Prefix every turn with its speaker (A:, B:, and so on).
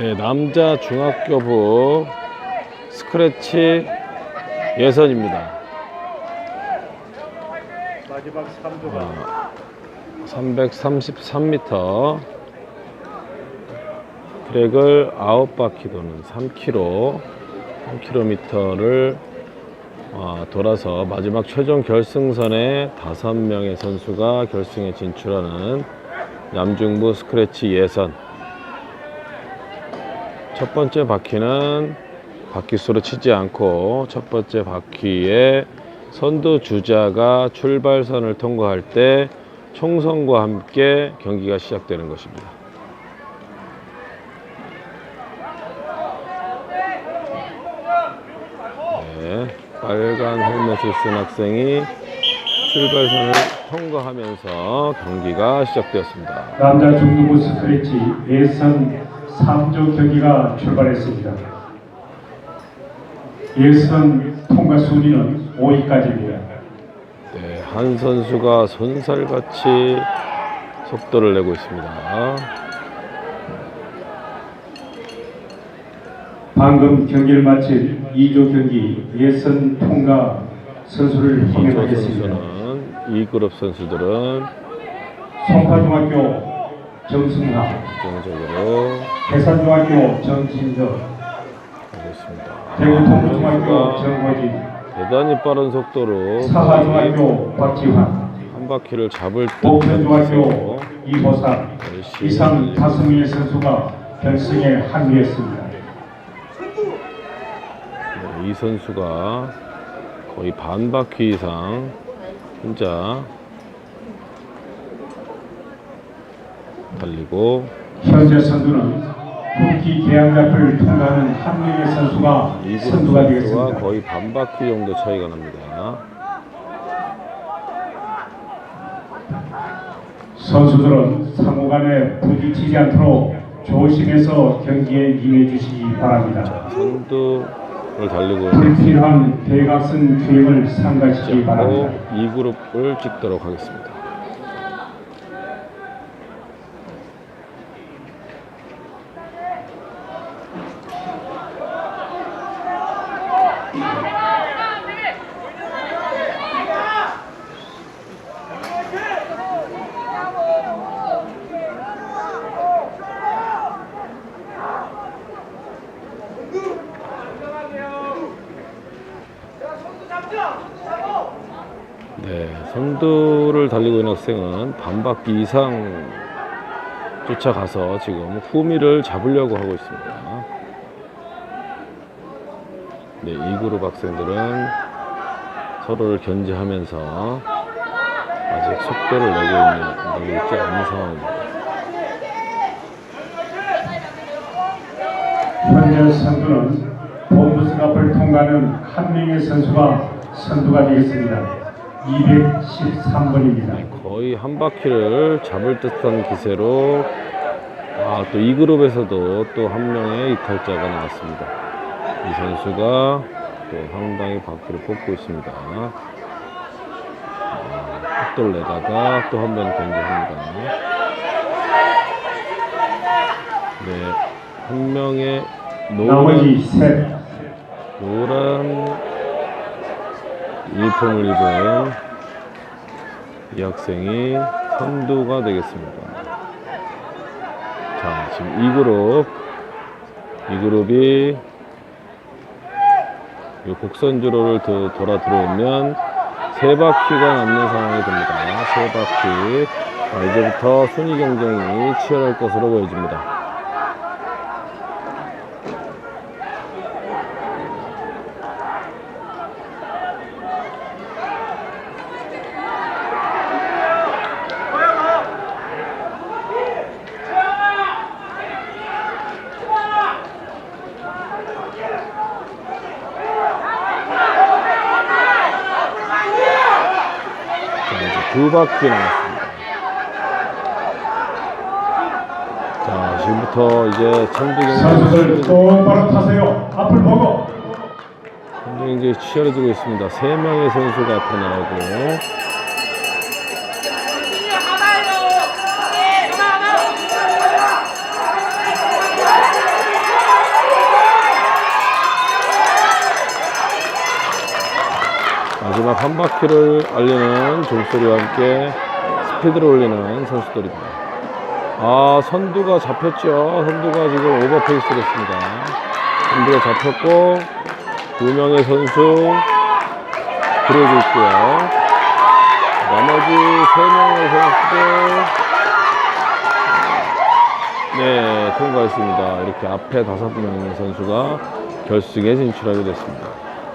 A: 네, 남자 중학교부 스크래치 예선입니다.
B: 마지막 3조가.
A: 333m 트랙을 9바퀴 도는 3km 3km를 어, 돌아서 마지막 최종 결승선에 5명의 선수가 결승에 진출하는 남중부 스크래치 예선 첫 번째 바퀴는 바퀴수로 치지 않고 첫 번째 바퀴에 선두 주자가 출발선을 통과할 때 총선과 함께 경기가 시작되는 것입니다. 네, 빨간 헬멧을 쓴 학생이 출발선을 통과하면서 경기가 시작되었습니다.
B: 남자 중등부 스크래치 예선 3조 경기가 출발했습니다. 예선 통과 순위는 5위까지입니다.
A: 네, 한 선수가 손살같이 속도를 내고 있습니다.
B: 방금 경기를 마친 2조 경기 예선 통과 선수를
A: 이조
B: 호명하겠습니다.
A: 선수는 2그룹 선수들은
B: 송파중학교 정승하,
A: 정적으로
B: 계산중학교 정진덕,
A: 하고 있습니다.
B: 대구 동부중학교
A: 선수가
B: 정호진,
A: 대단히 빠른 속도로
B: 사하중학교 박지환,
A: 한 바퀴를 잡을 듯
B: 목천중학교 이호상.
A: 열심히
B: 이상 다섯 명의 선수가 결승에 합류했습니다.
A: 네, 이 선수가 거의 반 바퀴 이상 혼자 달리고
B: 현재 선두는 국기 계양잡을 통과하는 한 명의 선수가 선두가 되겠습니다.
A: 거의 반 바퀴 정도 차이가 납니다.
B: 선수들은 상호간에 부딪히지 않도록 조심해서 경기에 임해 주시기 바랍니다.
A: 선두를 달리고
B: 불필요한 대각선 주행을 삼가시기 바랍니다.
A: 2그룹을 찍도록 하겠습니다. 네, 선두를 달리고 있는 학생은 반 바퀴 이상 쫓아가서 지금 후미를 잡으려고 하고 있습니다. 네, 이 그룹 학생들은 서로를 견제하면서 아직 속도를 내고 있는, 내고 있지 않은 상황입니다.
B: 현재 선두는 본부스 앞을 통과하는 한 명의 선수가 선두가 되겠습니다. 213번입니다.
A: 거의 한 바퀴를 잡을 듯한 기세로 아, 또 이 그룹에서도 또 한 명의 이탈자가 나왔습니다. 이 선수가 또 상당히 바퀴를 뽑고 있습니다. 아, 속도를 내다가 또 한번 견제합니다. 네, 한 명의
B: 나머지
A: 노란,
B: 셋
A: 노란 유니폼을 입은 이 학생이 선두가 되겠습니다. 자, 지금 이 그룹, 이 그룹이 이 곡선주로를 더- 돌아 들어오면 세 바퀴가 남는 상황이 됩니다. 세 바퀴. 자, 이제부터 순위 경쟁이 치열할 것으로 보여집니다. 두 바퀴 남았습니다. 자, 지금부터 이제 선두
B: 선수들
A: 경기,
B: 똑바로 타세요. 앞을 보고
A: 선두 경기 치열해지고 있습니다. 세 명의 선수가 앞으로 나오고, 마지막 한 바퀴를 알리는 종소리와 함께 스피드를 올리는 선수들입니다. 아, 선두가 잡혔죠. 선두가 지금 오버페이스를 했습니다. 선두가 잡혔고, 두 명의 선수 들어오고 있고요. 나머지 세 명의 선수들, 네, 통과했습니다. 이렇게 앞에 다섯 명의 선수가 결승에 진출하게 됐습니다.